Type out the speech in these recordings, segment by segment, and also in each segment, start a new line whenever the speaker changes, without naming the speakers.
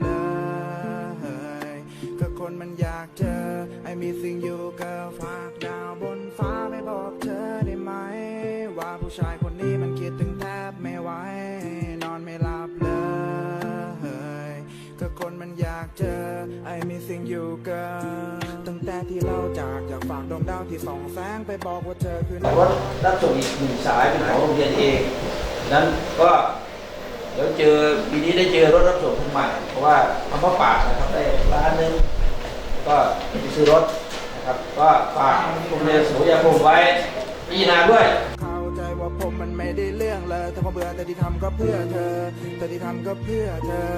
เลยก็คนมันอยากเจอ ไอ้มีสิ่งอยู่กิฝากดาวบนฟ้าไม่บอกเธอได้ไหม ว่าผู้ชายคนนี้มันคิดถึงแทบไม่ไหวนอนไม่หลับเลยก็คนมันอยากเจอ ไอ้มีสิ่งอยู่กิตั้งแต่ที่เราจากอยากฝากดวงดาวที่ส่องแสงไปบอกว่าเธอคือ
รถรับส่งอีกหนึ่งสายเป็นของโรงเรียนเองนั้นก็ เดี๋ยวเจอปีนี้ได้เจอรถรับส่งคันใหม่ เพราะว่าทำพระป่านะครับได้ล้านหนึงก็ไปซื้อรถนะครับ ก็ฝากโรงเรียนสุริยาพงศ์ไว้พิจารณาด้วย
เข้าใจว่าผมมันไม่ได้เรื่องเลยแต่พอเบื่อแต่ที่ทำก็เพื่อเธอ แต่ที่ทำก็เพื่อเธอ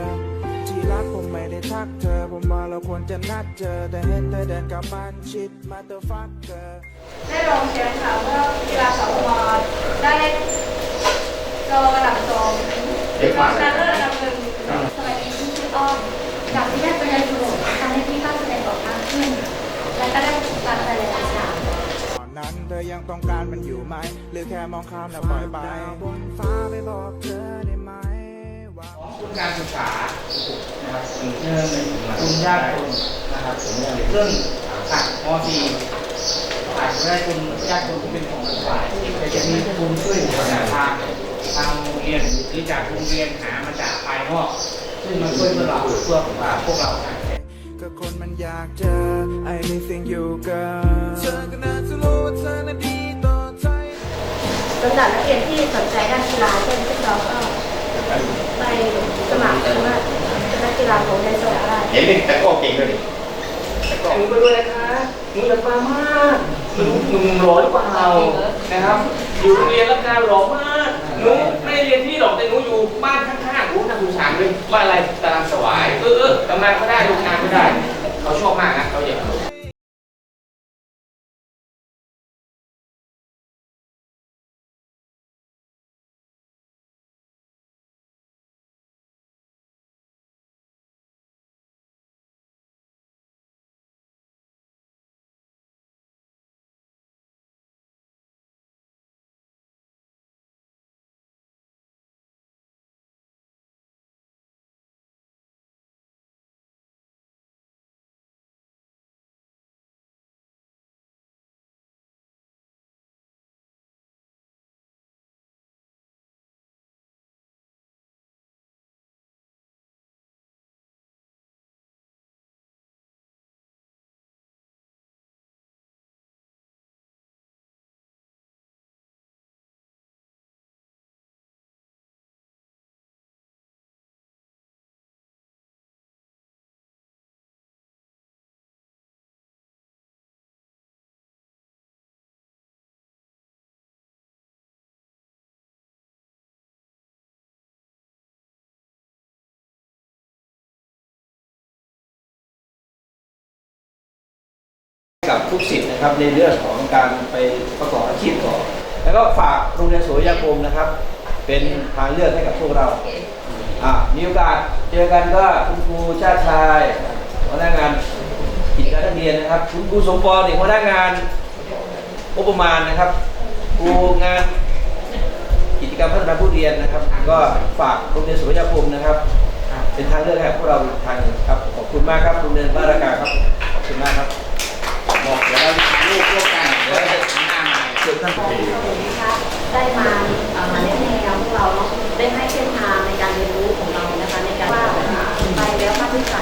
ที่รักผมไม่ได้ทักเธอ ผมว่าเราควรจะนัดเจอ แต่เห็นเธอเดินกลับบ้านชิดมาเตอร์ฟักเกอร์
ได้ลงเชียร์ค่ะเมื่อกีฬาสองมไรือ
แค่
มองข้ามแล้วปล่อยไปบนฟ้าไปบอกเธอได้ไหมว่า
ทุนการศึกษานะครับเงินทุนยากจนนะครับซึ่องตัดม .4 อาจจะได้ทุนยากจนที่เป็นของรัฐบาลแต่จะมีทุนช่วยเหลือจาทางทางโรงเรียนหรือจากโรงเรียนหามาจากภายนอกซึ่งมันช่วยพวกเราเพื่อพวกเรา
ก็คนมันอยากเจอไอ้มีสิ่งอยู่เกินเธอก็น่าจะรู้ว่าเธอน่ะดี
สำหรับนักเรียนที่สนใจด้านกีฬาเช่นพวกเราก็ไปสมัครคณะนักกีฬาของในสระได้
เห็นเป็นแต่ก็เก่งด้วยดิ
หนูไปด้วยนะคะหนูอยากมามากหนูหนูหล่อหรือเปล่านะครับ อยู่โรงเรียนรับการหล่อมากหนูไม่ได้เรียนที่หรอกแต่หนูอยู่บ้านข้างๆรู้นักศึกษาเลยว่าอะไรตารางสวายเออเออทำงานก็ได้ทำงานก็ได้ เขาชอบมากนะเขาอยาก
กับทุกสิทธิ์นะครับในเรื่องของการไปประกอบอาชีพต่อ แล้วก็ฝากโรงเรียนสุริยาคมนะครับ เป็นทางเลือกให้กับพวกเราอะมีโอกาสเจอกันก็คุณครูชาติชายหัวหน้างานกิจการนักเรียนนะครับ คุณครูสมปองนี่หัวหน้างานงบประมาณนะครับครูงานกิจกรรมพัฒนาผู้เรียนนะครับ ก็ฝากโรงเรียนสุริยาคมนะครับ เป็นทางเลือกให้กับพวกเราอีกทางหนึ่งครับขอบคุณมากครับโรงเรียนบ้านรากาครับขอบคุณมากครับ
บอกเดี๋ยวเราจะถ่ายรูปร่วมกันเดี๋ยวเราจะทำหน้าใหม่
เชิญท่าน
นะคะได้มาเอ่อมาแนะแนวพวกเราเนาะได้ให้เส้นทางในการเรียนรู้ของเรานะคะในการว่าไปแล้วภาคพื้นฐาน